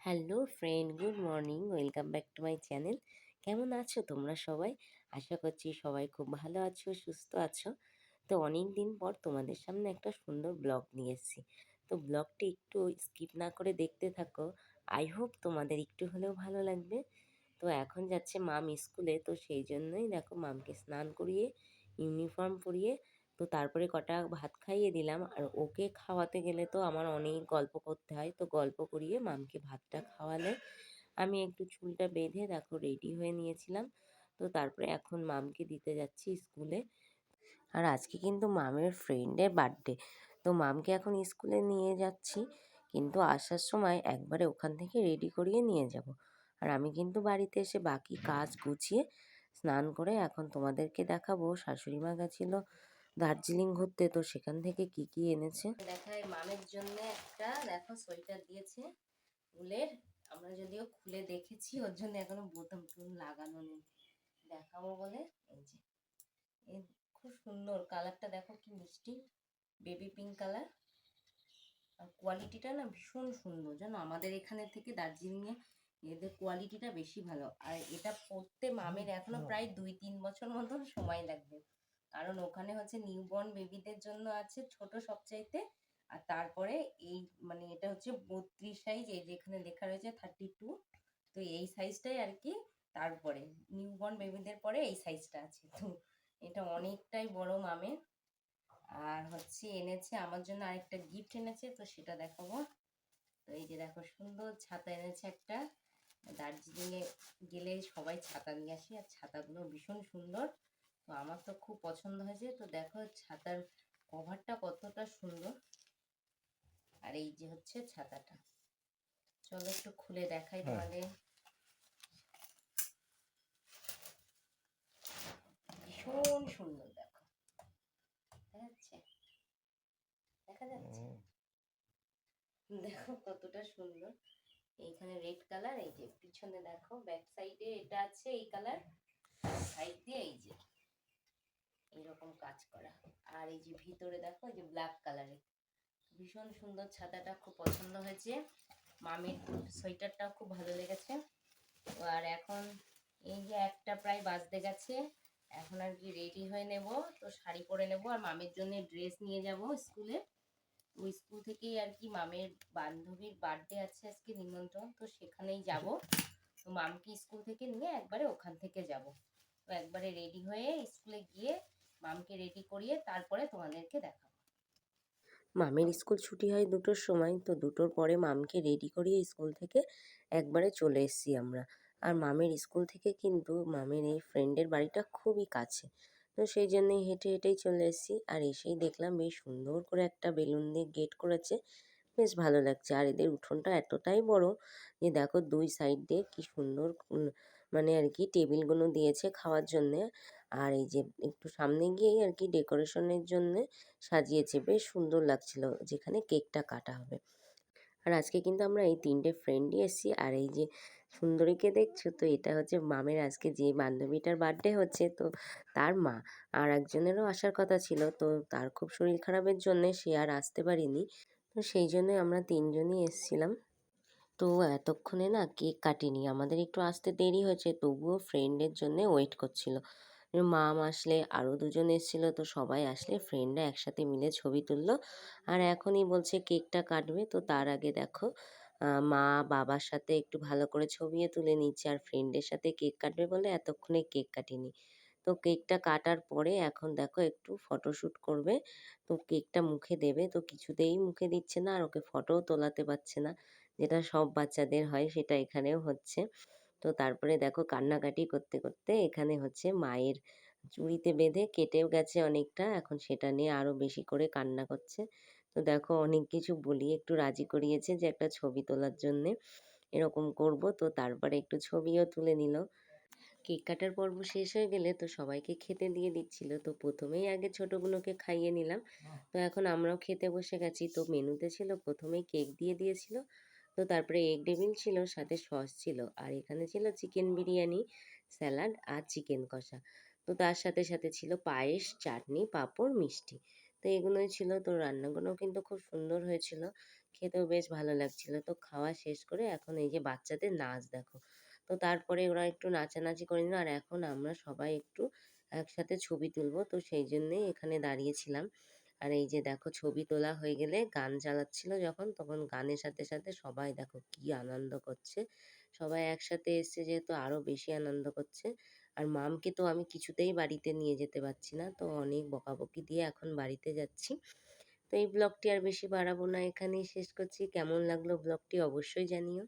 Hello friend, good morning, welcome back to my channel. কেমন আছো তোমরা সবাই? আশা করছি সবাই খুব ভালো আছো, সুস্থ আছো। তো অনেক দিন পর তোমাদের সামনে একটা সুন্দর ব্লগ নিয়ে এসেছি। তো ব্লগটি একটু স্কিপ না করে দেখতে থাকো। আই হোপ তোমাদের একটু হলেও ভালো লাগবে। তো এখন যাচ্ছে মাম স্কুলে, তো সেই জন্যই দেখো মামকে স্নান করিয়ে, ইউনিফর্ম পরিয়ে তো তারপরে কটা ভাত খাইয়ে দিলাম। আর ওকে খাওয়াতে গেলে তো আমার অনেক গল্প করতে হয়। তো গল্প করিয়ে মামকে ভাতটা খাওয়ালে। আমি একটু চুলটা বেঁধে দেখো রেডি হয়ে নিয়েছিলাম। তো তারপরে এখন মামকে দিতে যাচ্ছি স্কুলে। আর আজকে কিন্তু মামের ফ্রেন্ডের বার্থডে তো মামকে এখন স্কুলে নিয়ে যাচ্ছি। কিন্তু আসার সময় একবারে ওখান থেকে রেডি করিয়ে নিয়ে যাব। আর আমি কিন্তু বাড়িতে এসে বাকি কাজ গুছিয়ে স্নান করে এখন তোমাদেরকে দেখাবো। শাশুড়ি মা গেছিল দার্জিলিং ঘুরতে তো সেখান থেকে কি কি এনেছে? দেখায় মামের জন্য একটা দেখো সোয়েটার দিয়েছে উলের আমরা যদিও খুলে দেখেছি ওর জন্য এখনও বোতাম টুন লাগানো নেই। দেখাবো বলে এই যে। এই খুব সুন্দর কালারটা দেখো কি মিষ্টি। Baby pink colour. আর কোয়ালিটিটা না ভীষণ সুন্দর জানো? আমাদের এখানে থেকে দার্জিলিংয়ে এদের কোয়ালিটিটা বেশি ভালো। আর এটা পরতে মামের এখনও প্রায় দুই তিন বছর মতন সময় লাগবে। কারণ ওখানে হচ্ছে নিউবর্ন বেবিদের জন্য আছে ছোট সবচাইতে। আর তারপরে এই মানে এটা হচ্ছে বত্রিশ সাইজ এই যেখানে লেখা রয়েছে থার্টি টু তো এই সাইজটাই আর কি তারপরে। নিউবর্ন বেবিদের পরে এই সাইজটা আছে। তো এটা অনেকটাই বড় মামের। আর হচ্ছে এনেছে, আমার জন্য আরেকটা গিফট এনেছে, তো সেটা দেখাবো। তো এই যে দেখো, সুন্দর ছাতা এনেছে একটা। দার্জিলিংয়ে গেলে সবাই ছাতা নিয়ে আসে, আর ছাতাগুলো ভীষণ সুন্দর। তো আমার তো খুব পছন্দ হয়েছে। তো দেখো ছাতার কভারটা কতটা সুন্দর। আর এই যে হচ্ছে ছাতাটা। চলো একটু খুলে দেখাই হ্যাঁ। তোমাদের। ভীষণ সুন্দর দেখো। দেখা দেখা যাচ্ছে? দেখো কতটা সুন্দর। এইখানে রেড কালার এই যে পিছনে দেখো ব্যাক সাইডে এটা আছে এই কালার। সাইড দিয়ে এই যে। এইরকম কাজ করা। আর এই যে ভিতরে দেখো, এই যে ব্ল্যাক কালারের ভীষণ সুন্দর ছাতাটা খুব পছন্দ হয়েছে। মামির সোয়েটারটাও খুব ভালো লেগেছে। তো আর এখন এই যে একটা প্রায় বাজতে গেছে, এখন আর কি রেডি হয়ে নেব। তো শাড়ি পরে নেব আর মামির জন্য ড্রেস নিয়ে যাব স্কুলে। ওই স্কুল থেকেই আর কি মামের বান্ধবীর বার্থডে আছে আজকে নিমন্ত্রণ, তো সেখানেই যাব। তো মামকে স্কুল থেকে নিয়ে একবারে ওখান থেকে যাব। তো একবারে রেডি হয়ে স্কুলে গিয়ে মামকে রেডি করিয়ে তারপরে তোমাদেরকে দেখাবো। মামের স্কুল ছুটি হয় দুটোর সময়, তো দুটোর পরে মামকে রেডি করিয়ে স্কুল থেকে একবারে চলে এসেছি আমরা। আর মামের স্কুল থেকে কিন্তু মামের এই ফ্রেন্ডের বাড়িটা খুবই কাছে। তো সেই জন্যই হেঁটে হেঁটেই চলে এসেছি। আর এসেই দেখলাম বেশ সুন্দর করে একটা বেলুন দিয়ে গেট করেছে। বেশ ভালো লাগছে। আর এদের উঠোনটা এতটাই বড় যে দেখো দুই সাইড দিয়ে কি সুন্দর মানে আর কি টেবিলগুলো দিয়েছে খাওয়ার জন্যে। আর এই যে একটু সামনে গিয়েই আর কি ডেকোরেশনের জন্যে সাজিয়েছে, বেশ সুন্দর লাগছিল যেখানে কেকটা কাটা হবে। আর আজকে কিন্তু আমরা এই তিনটে ফ্রেন্ডই এসেছি আর এই যে সুন্দরীকে দেখছ তো এটা হচ্ছে মামের আজকে যে বান্ধবীটার বার্থডে হচ্ছে তো তার মা। আর একজনেরও আসার কথা ছিল তো তার খুব শরীর খারাপের জন্যে সে আর আসতে পারিনি। তো সেই জন্যই আমরা তিনজনই এসেছিলাম। তো এতক্ষণে না কেক কাটিনি, আমাদের একটু আসতে দেরি হয়েছে, তবুও ফ্রেন্ডের জন্যে ওয়েট করছিল। মাম আসলে আরও দুজন এসেছিল, তো সবাই আসলে ফ্রেন্ডরা একসাথে মিলে ছবি তুললো। আর এখনই বলছে কেকটা কাটবে, তো তার আগে দেখো মা বাবার সাথে একটু ভালো করে ছবিও তুলে নিচ্ছে, আর ফ্রেন্ডের সাথে কেক কাটবে বলে এতক্ষণে কেক কাটিনি। তো কেকটা কাটার পরে এখন দেখো একটু ফটোশ্যুট করবে, তো কেকটা মুখে দেবে, তো কিছুতেই মুখে দিচ্ছে না, আর ওকে ফটোও তোলাতে পারছে না। যেটা সব বাচ্চাদের হয়, সেটা এখানেও হচ্ছে। তো তারপরে দেখো কান্নাকাটি করতে করতে এখানে হচ্ছে মায়ের চুড়িতে বেঁধে কেটেও গেছে অনেকটা। এখন সেটা নিয়ে আরও বেশি করে কান্না করছে। তো দেখো অনেক কিছু বলিয়ে একটু রাজি করিয়েছে যে একটা ছবি তোলার জন্যে এরকম করব। তো তারপরে একটু ছবিও তুলে নিল। কেক কাটার পর্ব শেষ হয়ে গেলে তো সবাইকে খেতে দিয়ে দিচ্ছিল। তো প্রথমেই আগে ছোটোগুলোকে খাইয়ে নিলাম। তো এখন আমরাও খেতে বসে গেছি। তো মেনুতে ছিল প্রথমেই কেক দিয়ে দিয়েছিল। তো তারপরে এগ টেবিল ছিল, সাথে সস ছিল। আর এখানে ছিল চিকেন বিরিয়ানি স্যালাড আর চিকেন কষা। তো তার সাথে সাথে ছিল পায়েস, চাটনি, পাঁপড়, মিষ্টি। তো এগুলোই ছিল। তো রান্নাগুলোও কিন্তু খুব সুন্দর হয়েছিল। খেতেও বেশ ভালো লাগছিল। তো খাওয়া শেষ করে এখন এই যে বাচ্চাদের নাচ দেখো। তো তারপরে ওরা একটু নাচানাচি করে নিল আর এখন আমরা সবাই একটু একসাথে ছবি তুলবো। তো সেই জন্যেই এখানে দাঁড়িয়েছিলাম আর এই যে দেখো ছবি তোলা হয়ে গেলে গান চালাচ্ছিল যখন, তখন গানের সাথে সাথে সবাই দেখো কি আনন্দ করছে। সবাই একসাথে এসছে যেহেতু আরও বেশি আনন্দ করছে। আর মামকে তো আমি কিছুতেই বাড়িতে নিয়ে যেতে পারছি না, তো অনেক বকাবকি দিয়ে এখন বাড়িতে যাচ্ছি। তো এই ব্লগটি আর বেশি বাড়াবো না, এখানেই শেষ করছি। কেমন লাগল ব্লগটি অবশ্যই জানিও।